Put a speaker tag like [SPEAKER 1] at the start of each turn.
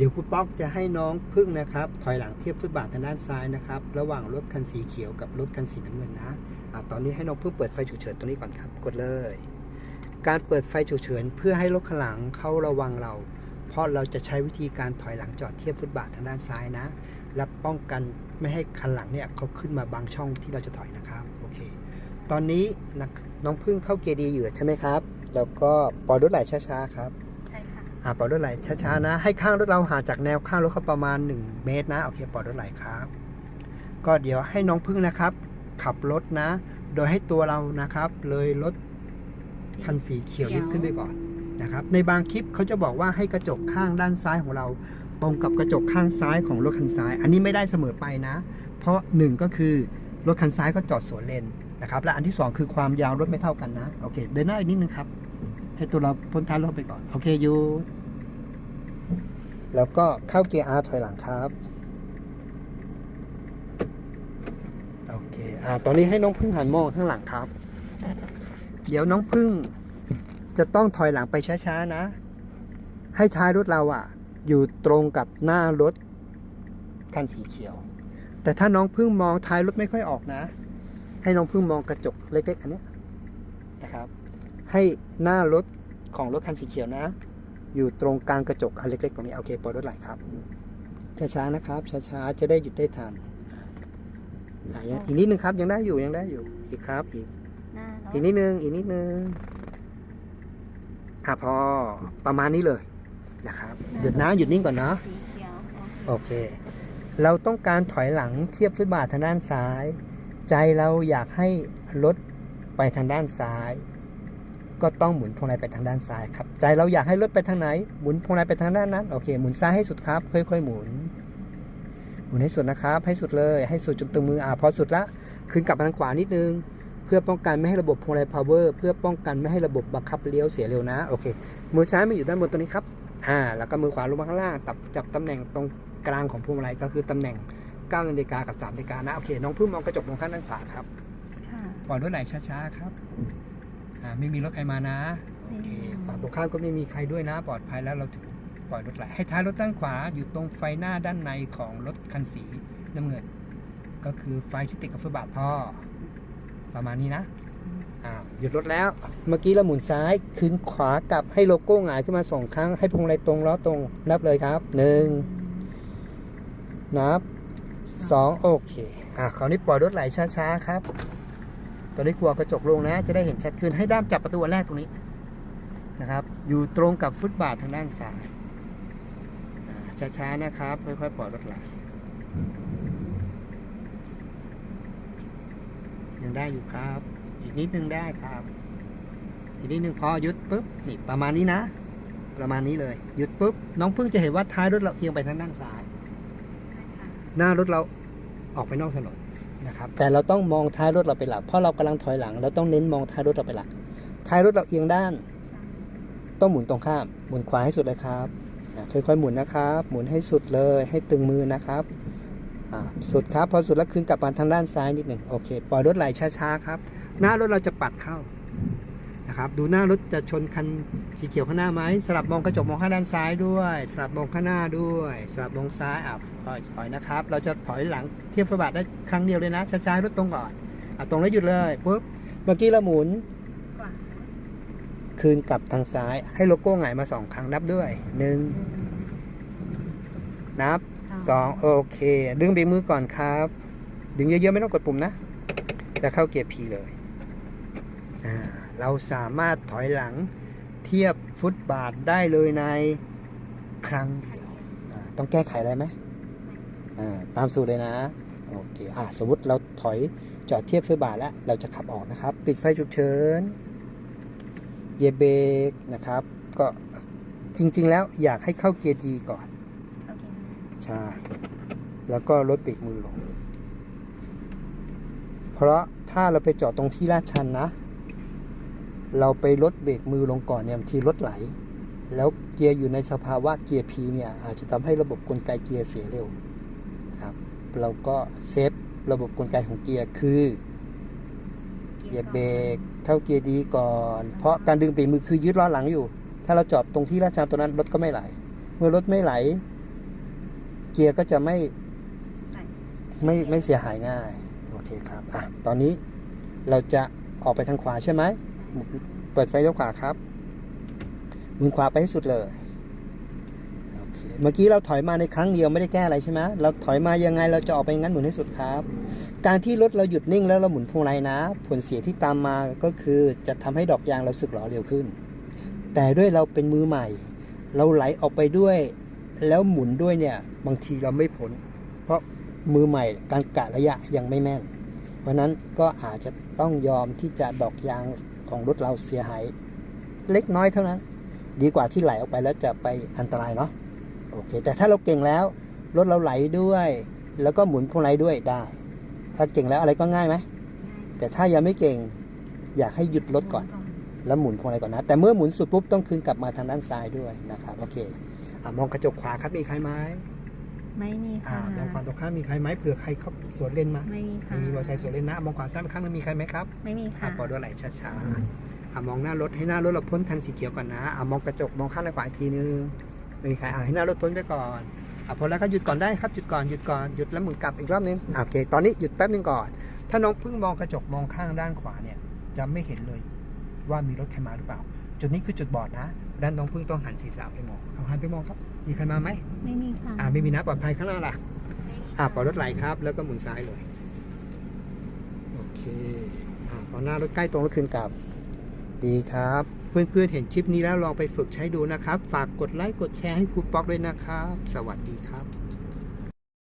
[SPEAKER 1] เดี๋ยวครูป๊อกจะให้น้องพึ่งนะครับ ถอยหลังเทียบฟุตบาททางด้านซ้ายนะครับ ระหว่างรถคันสีเขียวกับรถคันสีน้ำเงินนะอะตอนนี้ให้น้องพึ่งเปิดไฟฉุกเฉินตรงนี้ก่อนครับ กดเลย การเปิดไฟฉุกเฉินเพื่อให้รถข้างหลังเขาระวังเรา เพราะเราจะใช้วิธีการถอยหลังจอดเทียบฟุตบาททางด้านซ้ายนะ และป้องกันไม่ให้คันหลังเนี่ยเขาขึ้นมาบางช่องที่เราจะถอยนะครับ โอเค ตอนนี้น้องพึ่งเข้าเกียร์ดีอยู่ใช่ไหมครับ แล้วก็ปล่อยรถไหลช้าๆครับ อ่าปล่อยรถไหลช้าๆนะ ให้ข้างรถเราห่างจากแนวข้างรถเขาประมาณ 1 เมตรนะ โอเคปล่อยรถไหลครับ ก็เดี๋ยวให้น้องพึ่งนะครับ ขับรถนะ โดยให้ตัวเรานะครับ เลยรถคันสีเขียวยึดขึ้นไปก่อนนะครับ ในบางคลิปเขาจะบอกว่าให้กระจกข้างด้านซ้ายของเรา ตรงกับกระจกข้างซ้ายของรถคันซ้าย อันนี้ไม่ได้เสมอไปนะ เพราะหนึ่งก็คือรถคันซ้ายก็จอดสวนเลนนะครับ และอันที่สองคือความยาวรถไม่เท่ากันนะ โอเค เดินหน้าอีกนิดนึงครับ ให้ตัวเราพ้นท้ายรถไปก่อน โอเคอยูแล้วก็เข้าเกียร์ R ถอยหลังครับ โอเคอ่าตอนนี้ให้น้องพึ่งหันมองข้างหลังครับ เดี๋ยวน้องพึ่งจะต้องถอยหลังไปช้าๆนะ ให้ท้ายรถเราอะอยู่ตรงกับหน้ารถคันสีเขียว แต่ถ้าน้องพึ่งมองท้ายรถไม่ค่อยออกนะ ให้น้องพึ่งมองกระจกเล็กๆอันนี้นะครับ ให้หน้ารถของรถคันสีเขียวนะ อยู่ตรงกลางกระจกอันเล็กๆตรงนี้โอเคปล่อยรถไหลครับช้าๆนะครับช้าๆจะได้หยุดได้ทันอะยังอีกนิดนึงครับยังได้อยู่ยังได้อยู่อีกครับอีก
[SPEAKER 2] หน้ารถ
[SPEAKER 1] อีกนิดนึงอีกนิดนึงอะพอประมาณนี้เลยนะครับหยุดนะหยุดนิ่งก่อนนะ
[SPEAKER 2] สีเขียวค่ะ
[SPEAKER 1] โอเค เราต้องการถอยหลังเทียบฟุตบาททางด้านซ้าย ใจเราอยากให้รถไปทางด้านซ้าย ก็ต้องหมุนพวงมาลัยไปทางด้านซ้ายครับ ใจเราอยากให้รถไปทางไหน หมุนพวงมาลัยไปทางด้านนั้น โอเค หมุนซ้ายให้สุดครับ ค่อยๆหมุน หมุนให้สุดนะครับ ให้สุดเลย ให้สุดจนตึงมือ อ่า พอสุดละ คืนกลับมาทางขวานิดนึง เพื่อป้องกันไม่ให้ระบบพวงมาลัย power เพื่อป้องกันไม่ให้ระบบบังคับเลี้ยวเสียเร็วนะ โอเค มือซ้ายมาอยู่ด้านบนตัวนี้ครับ อ่า แล้วก็มือขวาลงมาข้างล่างจับจับตำแหน่งตรงกลางของพวงมาลัยก็คือตำแหน่ง9นาฬิกากับ3นาฬิกานะ โอเค น้องพึ่งมองกระจกมองข้างด้านขวาครับ
[SPEAKER 2] ค่ะ
[SPEAKER 1] ปล่อยรถไหลช้าๆครับ อ่าไม่มีรถใครมานะโอเคฝั่งตรงข้ามก็ไม่มีใครด้วยนะ ปลอดภัยแล้วเราถึงปล่อยรถไหลให้ท้ายรถด้านขวาอยู่ตรงไฟหน้าด้านในของรถคันสีน้ำเงิน ก็คือไฟที่ติดกับฟุตบาทพ่อ ประมาณนี้นะอ่าหยุดรถแล้ว เมื่อกี้เราหมุนซ้ายคืนขวากลับให้โลโก้หงายขึ้นมาสองครั้งให้พวงมาลัยตรงล้อตรงนับเลยครับหนึ่งนับสองโอเคอ่าคราวนี้ปล่อยรถไหลช้าๆครับ ตอนนี้ครัวกระจกลงนะ จะได้เห็นชัดขึ้นให้ด้ามจับประตูอันแรกตรงนี้นะครับ อยู่ตรงกับฟุตบาททางด้านซ้ายอ่าช้าๆนะครับ ค่อยๆปล่อยรถไหลยังได้อยู่ครับ อีกนิดนึงได้ครับ อีกนิดนึงพอหยุดปุ๊บนี่ประมาณนี้นะ ประมาณนี้เลยหยุดปุ๊บน้องเพิ่งจะเห็นว่าท้ายรถเราเอียงไปทางด้านซ้าย หน้ารถเราออกไปนอกถนน นะครับแต่เราต้องมองท้ายรถเราเป็นหลัก เพราะเรากำลังถอยหลัง เราต้องเน้นมองท้ายรถเราเป็นหลัก ท้ายรถเราเอียงด้าน ต้องหมุนตรงข้ามหมุนขวาให้สุดเลยครับค่อยๆหมุนนะครับ หมุนให้สุดเลยให้ตึงมือนะครับสุดครับพอสุดแล้วคืนกลับมาทางด้านซ้ายนิดหนึ่งโอเคปล่อยรถไหลช้าๆครับ หน้ารถเราจะปัดเข้า นะครับดูหน้ารถจะชนคันสีเขียวข้างหน้าไหมสลับมองกระจกมองข้างด้านซ้ายด้วย สลับมองข้างหน้าด้วยสลับมองซ้ายอะถอยถอยนะครับ เราจะถอยหลังเทียบฟุตบาทได้ครั้งเดียวเลยนะช้าๆรถตรงก่อนอะตรงแล้วหยุดเลยปุ๊บเมื่อกี้เราหมุน
[SPEAKER 2] ขวา
[SPEAKER 1] คืนกลับทางซ้าย ให้โลโก้หงายมาสองครั้งนับด้วยหนึ่งนับสองโอเค ดึงเบรกมือก่อนครับ ดึงเยอะๆไม่ต้องกดปุ่มนะ จะเข้าเกียร์ P เลยอ่า เราสามารถถอยหลังเทียบฟุตบาทได้เลยในครั้งเดียวอ่าต้องแก้ไขอะไรไหมอ่าตามสูตรเลยนะ โอเคอ่าสมมุติเราถอยจอดเทียบฟุตบาทแล้ว เราจะขับออกนะครับ ปิดไฟฉุกเฉินเหยียบเบรกนะครับ ก็จริง ๆ แล้วอยากให้เข้าเกียร์ดีก่อน
[SPEAKER 2] โอเค
[SPEAKER 1] ใช่แล้วก็ลดเบรกมือลง เพราะถ้าเราไปจอดตรงที่ลาดชันนะ เราไปลดเบรกมือลงก่อนเนี่ยบางทีรถไหล แล้วเกียร์อยู่ในสภาวะเกียร์ P เนี่ยอาจจะทำให้ระบบกลไกเกียร์เสียเร็วนะครับเราก็เซฟระบบกลไกของเกียร์คือเหยียบเบรกเข้าเกียร์ดีก่อน เพราะการดึงเบรกมือคือยึดล้อหลังอยู่ ถ้าเราจอดตรงที่ลาชันตัวนั้นรถก็ไม่ไหล เมื่อรถไม่ไหล เกียร์ก็จะไม่ไม่ไม่เสียหายง่าย โอเคครับอะตอนนี้เราจะออกไปทางขวาใช่ไหม เปิดไฟเลี้ยวขวาครับหมุนขวาไปให้สุดเลยเมื่อกี้เราถอยมาในครั้งเดียวไม่ได้แก้อะไรใช่ไหมเราถอยมายังไงเราจะออกไปงั้นหมุนให้สุดครับ การที่รถเราหยุดนิ่งแล้วเราหมุนพวงมาลัยนะ ผลเสียที่ตามมาก็คือจะทำให้ดอกยางเราสึกหรอเร็วขึ้น แต่ด้วยเราเป็นมือใหม่ เราไหลออกไปด้วย แล้วหมุนด้วยเนี่ย บางทีเราไม่ผล เพราะมือใหม่การกะระยะยังไม่แม่น เพราะฉะนั้นก็อาจจะต้องยอมที่จะดอกยาง ของรถเราเสียหายเล็กน้อยเท่านั้น ดีกว่าที่ไหลออกไปแล้วจะไปอันตรายเนาะโอเค แต่ถ้าเราเก่งแล้ว รถเราไหลด้วย แล้วก็หมุนพวงมาลัยด้วยได้ ถ้าเก่งแล้วอะไรก็ง่ายไหมแต่ถ้ายังไม่เก่งอยากให้หยุดรถก่อน แล้วหมุนพวงมาลัยก่อนนะ แต่เมื่อหมุนสุดปุ๊บต้องคืนกลับมาทางด้านซ้ายด้วยนะครับโอเคอมองกระจกขวาครับมีใครไหม
[SPEAKER 2] ไม่มี
[SPEAKER 1] อ่า
[SPEAKER 2] ค่ะ
[SPEAKER 1] มองฝั่งตรงข้ามมีใครไหมเผื่อใครเข้าสวนเลนมา
[SPEAKER 2] ไม่มีค่ะ
[SPEAKER 1] ไม่มีมอเตอร์ไซค์สวนเลนนะมองขวาซ้ายไปข้างนึงมีใครไหมครับ
[SPEAKER 2] ไม่มี
[SPEAKER 1] อะ
[SPEAKER 2] ค่ะ
[SPEAKER 1] ปล่อยด้วยไหลช้าๆอะมองหน้ารถให้หน้ารถเราพ้นคันสีเขียวก่อนนะอะมองกระจกมองข้างและขวาอีกทีนึงไม่มีใครอะให้หน้ารถพ้นไปก่อนอะพอแล้วก็หยุดก่อนได้ครับหยุดก่อนหยุดก่อนหยุดแล้วหมุนกลับอีกรอบนึงอะโอเคตอนนี้หยุดแป๊บนึงก่อน ถ้าน้องเพิ่งมองกระจกมองข้างด้านขวาเนี่ยจะไม่เห็นเลยว่ามีรถใครมาหรือเปล่า จุดนี้คือจุดบอดนะ ด้านน้องเพิ่งต้องหันศีรษะไปมองเอาหันไปมองครับ มีใครมาไหม
[SPEAKER 2] ไม่มีค่ะ
[SPEAKER 1] อ่าไม่มีนะปลอดภัยข้างหน้าล่ะ
[SPEAKER 2] ไม่มี
[SPEAKER 1] อ่า
[SPEAKER 2] ค่ะ
[SPEAKER 1] ปล่อยรถไหลครับ แล้วก็หมุนซ้ายเลยโอเคอ่าพอหน้ารถใกล้ตรงแล้วคืนกลับ ดีครับ เพื่อนๆเห็นคลิปนี้แล้วลองไปฝึกใช้ดูนะครับ ฝากกดไลค์กดแชร์ให้ครูป๊อกด้วยนะครับ สวัสดีครับ